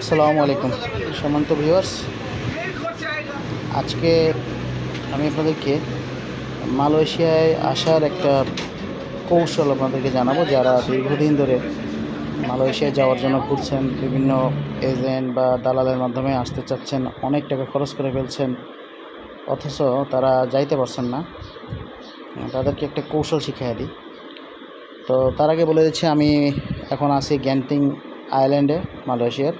আসসালামু আলাইকুম। সমান্ত ভিউয়ার্স আজকে আমি আপনাদেরকে মালয়েশিয়ায় আসার একটা কৌশল আপনাদেরকে জানাব। যারা দীর্ঘদিন ধরে মালয়েশিয়ায় যাওয়ার জন্য ঘুরছেন, বিভিন্ন এজেন্ট বা দালালের মাধ্যমে আসতে চাচ্ছেন, অনেক টাকা খরচ করে ফেলছেন, অথচ তারা যাইতে পারছেন না, তাদেরকে একটা কৌশল শিখিয়ে দিই। তো তার আগে বলে দিচ্ছি, আমি এখন আছি গ্যান্টিং আইল্যান্ডে, মালয়েশিয়ার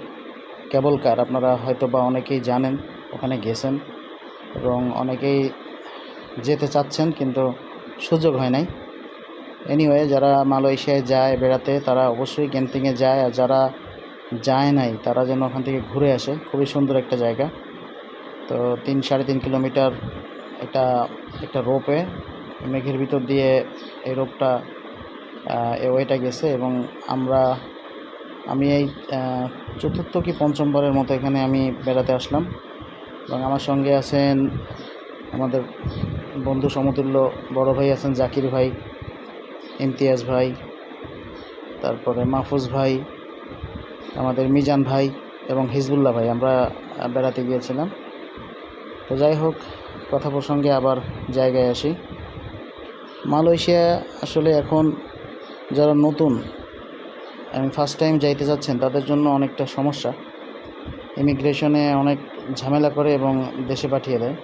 কেবল কার, আপনারা হয়তো বা অনেকেই জানেন, ওখানে গেছেন এবং অনেকেই যেতে চাচ্ছেন কিন্তু সুযোগ হয় নাই। এনিওয়ে যারা মালয়েশিয়ায় যায়, বেড়াতে, তারা অবশ্যই গ্যান্টিংয়ে যায় আর যারা যায় নাই, তারা যেন ওখান থেকে ঘুরে আসে। খুবই সুন্দর একটা জায়গা। তো তিন, সাড়ে তিন কিলোমিটার একটা একটা রোপে, মেঘের ভিতর দিয়ে এই রোপটা ওয়েটা গেছে এবং আমরা আমি এই চতুর্থ কি পঞ্চমবারের মতো এখানে আমি বেড়াতে আসলাম। এবং আমার সঙ্গে আছেন আমাদের বন্ধু সমতুল্য বড় ভাই আছেন জাকির ভাই, ইমতিয়াজ ভাই, তারপরে মাহফুজ ভাই, আমাদের মিজান ভাই এবং হিজবুল্লাহ ভাই আমরা বেড়াতে গিয়েছিলাম। তো যাই হোক, কথা প্রসঙ্গে আবার জায়গায় আসি। মালয়েশিয়া আসলে এখন যারা নতুন এবং ফার্স্ট টাইম যাইতে যাচ্ছেন, তাদের জন্য অনেকটা সমস্যা। ইমিগ্রেশনে অনেক ঝামেলা করে এবং দেশে পাঠিয়ে দেয়।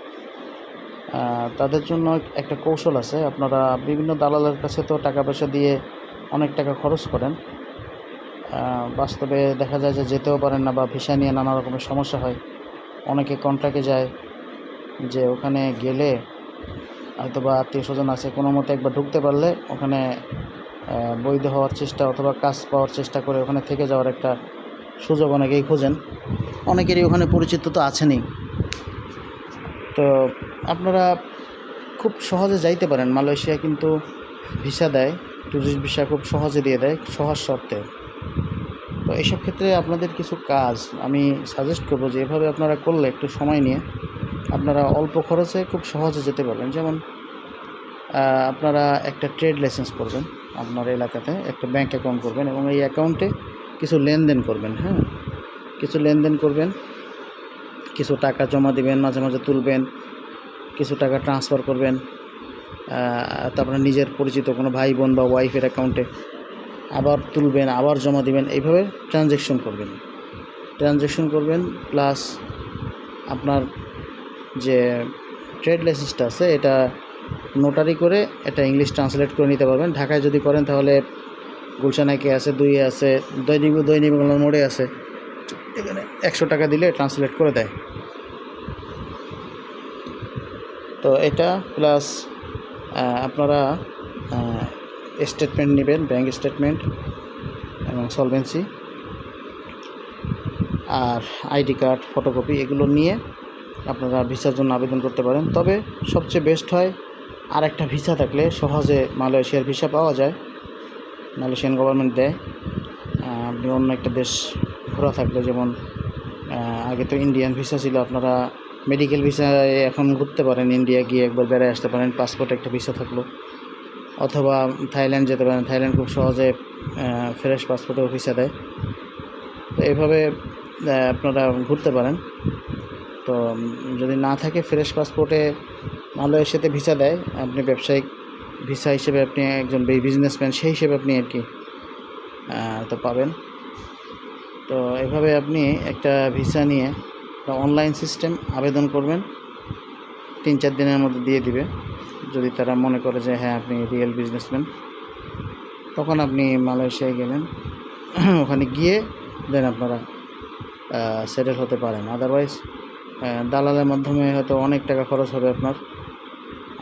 তাদের জন্য একটা কৌশল আছে। আপনারা বিভিন্ন দালালের কাছে তো টাকা পয়সা দিয়ে অনেক টাকা খরচ করেন। বাস্তবে দেখা যায় যে যেতেও পারেন না বা ভিসা নিয়ে নানা রকমের সমস্যা হয়। অনেকে কন্ট্রাক্টে যায় যে ওখানে গেলে হয়তো বা আত্মীয় স্বজন আছে কোনো মতে একবার ঢুকতে পারলে ওখানে বৈধ হওয়ার চেষ্টা অথবা কাজ পাওয়ার চেষ্টা করে ওখানে থেকে যাওয়ার একটা সুযোগ অনেকেই খোঁজেন। অনেকেরই ওখানে পরিচিত তো আছেনই। তো আপনারা খুব সহজে যাইতে পারেন। মালয়েশিয়া কিন্তু ভিসা দেয় ট্যুরিস্ট ভিসা খুব সহজে দিয়ে দেয়, সহজ শর্তে। তো এইসব ক্ষেত্রে আপনাদের কিছু কাজ আমি সাজেস্ট করব যে এভাবে আপনারা করলে একটু সময় নিয়ে আপনারা অল্প খরচে খুব সহজে যেতে পারবেন। যেমন আপনারা একটা ট্রেড লাইসেন্স করবেন আপনার এলাকাতে, একটা ব্যাংক অ্যাকাউন্ট করবেন এবং এই অ্যাকাউন্টে কিছু লেনদেন করবেন হ্যাঁ? কিছু লেনদেন করবেন, কিছু টাকা জমা দিবেন, মাঝে মাঝে তুলবেন, কিছু টাকা ট্রান্সফার করবেন তারপরে নিজের পরিচিত কোনো ভাই বোন বা ওয়াইফের অ্যাকাউন্টে আবার তুলবেন, আবার জমা দিবেন, এইভাবে ট্রানজ্যাকশন করবেন। ট্রানজ্যাকশন করবেন প্লাস আপনার যে ট্রেড লাইসেন্সটা আছে, এটা নোটারি করে এটা ইংলিশ ট্রান্সলেট করে নিতে পারবেন। ঢাকায় যদি করেন তাহলে গুলশানাকে আছে দুই আছে, দৈনিক দৈনিক বাংলার মোড়ে আছে। এখানে একশো টাকা দিলে ট্রান্সলেট করে দেয়। তো এটা প্লাস আপনারা স্টেটমেন্ট নেবেন ব্যাংক স্টেটমেন্ট এবং সলভেন্সি আর আইডি কার্ড ফটোকপি এগুলো নিয়ে আপনারা ভিসার জন্য আবেদন করতে পারেন। তবে সবচেয়ে বেস্ট হয় আর একটা ভিসা থাকলে সহজে মালয়েশিয়ার ভিসা পাওয়া যায়। মালয়েশিয়ান গভর্নমেন্ট দেয়। আপনি অন্য একটা দেশ ঘোরা থাকলে যেমন আগে তো ইন্ডিয়ান ভিসা ছিল আপনারা মেডিকেল ভিসায় এখন ঘুরতে পারেন ইন্ডিয়া গিয়ে একবার বেড়ায় আসতে পারেন পাসপোর্ট একটা ভিসা থাকল। অথবা থাইল্যান্ড যেতে পারেন থাইল্যান্ড খুব সহজে ফ্রেশ পাসপোর্টেও ভিসা দেয়। তো এইভাবে আহ, আপনারা ঘুরতে পারেন। তো যদি না থাকে ফ্রেশ পাসপোর্টে মালয়েশিয়াতে ভিসা দেয়, আপনি ব্যবসায়িক ভিসা হিসেবে আপনি একজন বিজনেসম্যান সেই হিসেবে আপনি আর কি তো পাবেন। তো এভাবে আপনি একটা ভিসা নিয়ে অনলাইন সিস্টেম আবেদন করবেন, তিন চার দিনের মধ্যে দিয়ে দিবে। যদি তারা মনে করে যে হ্যাঁ আপনি রিয়েল বিজনেসম্যান তখন আপনি মালয়েশিয়ায় গেলেন। ওখানে গিয়ে দেন আপনারা সেটেল হতে পারেন। আদারওয়াইজ দালালের মাধ্যমে হয়তো অনেক টাকা খরচ হবে আপনার।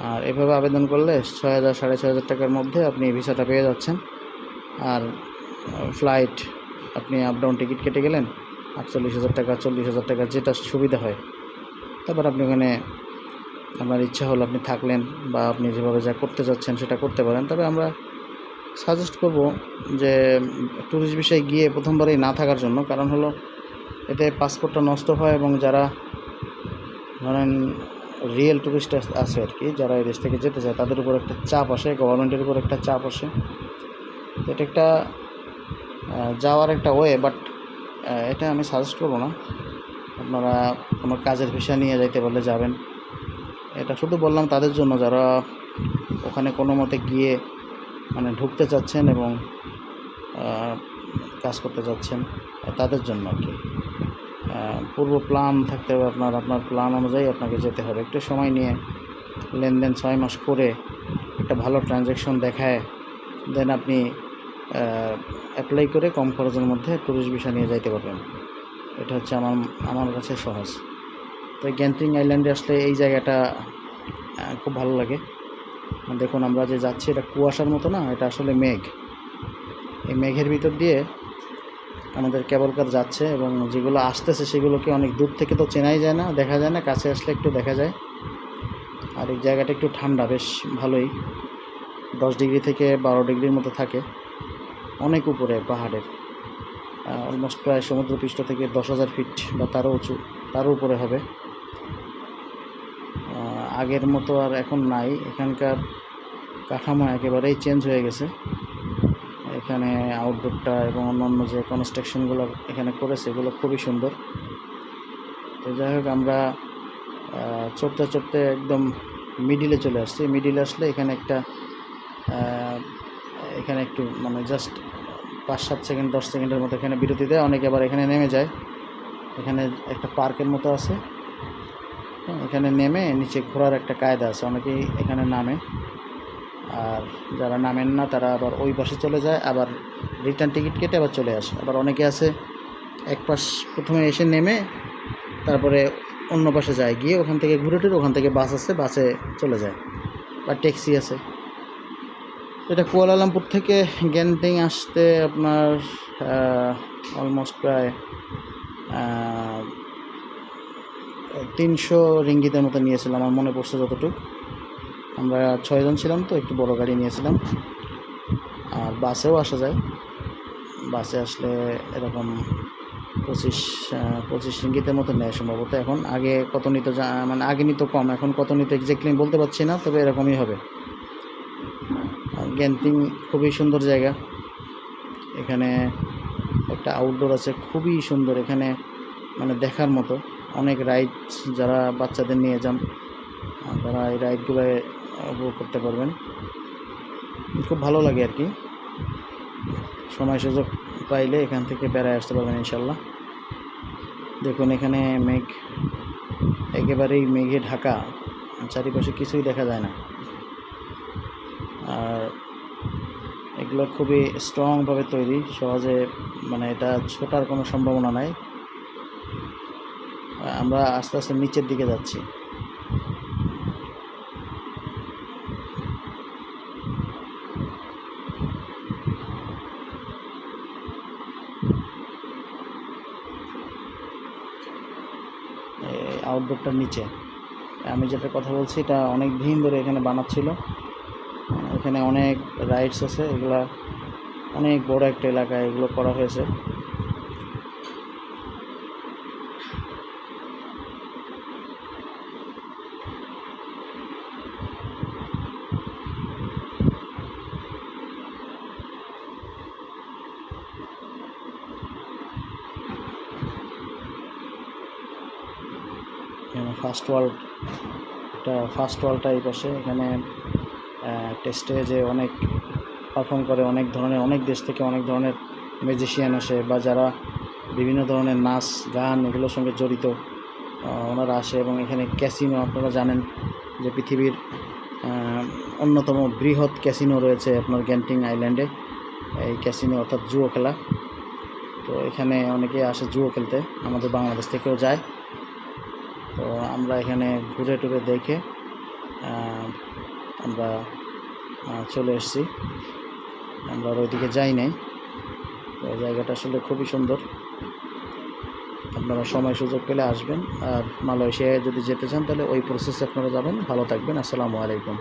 আর এভাবে আবেদন করলে ছয় হাজার, সাড়ে ছয় হাজার টাকার মধ্যে আপনি ভিসাটা পেয়ে যাচ্ছেন। আর ফ্লাইট আপনি আপ ডাউন টিকিট কেটে গেলেন, আটচল্লিশ হাজার টাকা, চল্লিশ হাজার টাকা, যেটা সুবিধা হয়। তারপর আপনি ওখানে, আপনার ইচ্ছা হলো আপনি থাকলেন বা আপনি যেভাবে যা করতে চাচ্ছেন সেটা করতে পারেন। তবে আমরা সাজেস্ট করব যে ট্যুরিস্ট বিষয়ে গিয়ে প্রথমবারেই না থাকার জন্য, কারণ হলো এতে পাসপোর্টটা নষ্ট হয় এবং যারা ধরেন রিয়েল টুরিস্ট আছে আর কি যারা এই দেশ থেকে যেতে চায়, তাদের উপর একটা চাপ আসে গভর্নমেন্টের উপর একটা চাপ আসে। এটা একটা যাওয়ার একটা ওয়ে বাট এটা আমি সাজেস্ট করব না। আপনারা কোনো কাজের ভিসা নিয়ে যাইতে পারলে যাবেন। এটা শুধু বললাম তাদের জন্য, যারা ওখানে কোনো মতে গিয়ে মানে ঢুকতে চাচ্ছেন এবং কাজ করতে চাচ্ছেন, তাদের জন্য আর কি পূর্ব প্ল্যান থাকতে হবে আপনার। আপনার প্ল্যান অনুযায়ী আপনাকে যেতে হবে। একটু সময় নিয়ে লেনদেন ছয় মাস করে একটা ভালো ট্রানজ্যাকশন দেখায়। দেন আপনি অ্যাপ্লাই করে কম খরচের মধ্যে ট্যুরিস্ট ভিসা নিয়ে যাইতে পারবেন। এটা হচ্ছে আমার আমার কাছে সহজ। তো গ্যান্টিং আইল্যান্ডে আসলে এই জায়গাটা খুব ভালো লাগে। দেখুন আমরা যে যাচ্ছি, এটা কুয়াশার মতো না, এটা আসলে মেঘ। এই মেঘের ভিতর দিয়ে আমাদের কেবল কার যাচ্ছে এবং যেগুলো আসতেছে সেগুলোকে অনেক দূর থেকে তো চেনাই যায় না, দেখা যায় না, কাছে আসলে একটু দেখা যায়। আর এই জায়গাটা একটু ঠান্ডা, বেশ ভালোই। দশ ডিগ্রি থেকে বারো ডিগ্রির মতো থাকে। অনেক উপরে পাহাড়ের। অলমোস্ট প্রায় সমুদ্রপৃষ্ঠ থেকে দশ হাজার ফিট বা তারও উঁচু তারও উপরে হবে। আগের মতো আর এখন নাই। এখানকার কাঠামো একেবারেই চেঞ্জ হয়ে গেছে। এখানে আউটডোরটা এবং অন্যান্য যে কনস্ট্রাকশনগুলো এখানে করেছে এগুলো খুবই সুন্দর। তো যাই হোক আমরা চড়তে চড়তে একদম মিডিলে চলে আসছি। মিডিলে আসলে এখানে একটা এখানে একটু মানে জাস্ট পাঁচ সাত সেকেন্ড দশ সেকেন্ডের মতো এখানে বিরতি দেয়। অনেকে আবার এখানে নেমে যায়। এখানে একটা পার্কের মতো আছে। হ্যাঁ, এখানে নেমে নিচে ঘোরার একটা কায়দা আছে। অনেকেই এখানে নামে। আর যারা নামেন না, তারা আবার ওই পাশে চলে যায়, আবার রিটার্ন টিকিট কেটে আবার চলে আসে। আবার অনেকে আছে, এক পাশ প্রথমে এসে নেমে, তারপরে অন্য পাশে যায়, গিয়ে ওখান থেকে ঘুরে টুরে ওখান থেকে বাস আছে বাসে চলে যায়, বা ট্যাক্সি আছে এটা কুয়ালালামপুর থেকে গ্যান্টিং আসতে আপনার অলমোস্ট প্রায় তিনশো রিঙ্গিতের মতো নিয়েছিলাম, আমার মনে পড়ছে যতটুকু। আমরা ছয়জন ছিলাম তো, একটু বড় গাড়ি নিয়েছিলাম। আর বাসেও আসা যায়। বাসে আসলে এরকম পঁচিশ পঁচিশ রিঙ্গিতের মতো নেয় সম্ভবত। এখন আগে কত নিত মানে আগে নিত কম, এখন কত নিত এক্স্যাক্টলি বলতে পারছি না, তবে এরকমই হবে। গ্যান্টিং খুবই সুন্দর জায়গা। এখানে একটা আউটডোর আছে, খুবই সুন্দর। এখানে মানে দেখার মতো। অনেক রাইড যারা বাচ্চাদের নিয়ে যান তারা এই রাইডগুলো উপভোগ করতে পারবেন। খুব ভালো লাগে আর কি। সময় সুযোগ পাইলে এখান থেকে বেড়ায় আসতে পারবেন ইনশাল্লাহ। দেখুন এখানে মেঘ, একেবারেই মেঘে ঢাকা। চারিপাশে কিছুই দেখা যায় না। আর এগুলো খুবই স্ট্রংভাবে তৈরি। সহজে মানে এটা ছোটার কোনো সম্ভাবনা নাই। আমরা আস্তে আস্তে নিচের দিকে যাচ্ছি। আউটডোরটার নিচে। আমি যেটা কথা বলছি, এটা অনেক দিন ধরে এখানে বানাচ্ছিল। এখানে অনেক রাইডস আছে, এগুলা অনেক বড় একটা এলাকায় এগুলো করা হয়েছে। এখানে ফার্স্ট ওয়ার্ল্ড একটা ফার্স্ট ওয়ার্ল্ড টাইপ আসে। এখানে টেস্টে যে অনেক পারফর্ম করে, অনেক ধরনের, অনেক দেশ থেকে অনেক ধরনের মিউজিশিয়ান আসে বা যারা বিভিন্ন ধরনের নাচ, গান এগুলোর সঙ্গে জড়িত ওনারা আসে। এবং এখানে ক্যাসিনো আপনারা জানেন যে পৃথিবীর অন্যতম বৃহৎ ক্যাসিনো রয়েছে আপনার গ্যান্টিং আইল্যান্ডে। এই ক্যাসিনো অর্থাৎ জুয়ো খেলা। তো এখানে অনেকে আসে জুয়ো খেলতে। আমাদের বাংলাদেশ থেকেও যায়। আমরা এখানে ঘুরে টুরে দেখে আমরা চলে এসেছি। আমরা ওইদিকে যাই নাই। ওই জায়গাটা আসলে খুবই সুন্দর। আপনারা সময় সুযোগ পেলে আসবেন। আর মালয়েশিয়ায় যদি যেতে চান তাহলে ওই প্রসেসে আপনারা যাবেন। ভালো থাকবেন। আসসালামু আলাইকুম।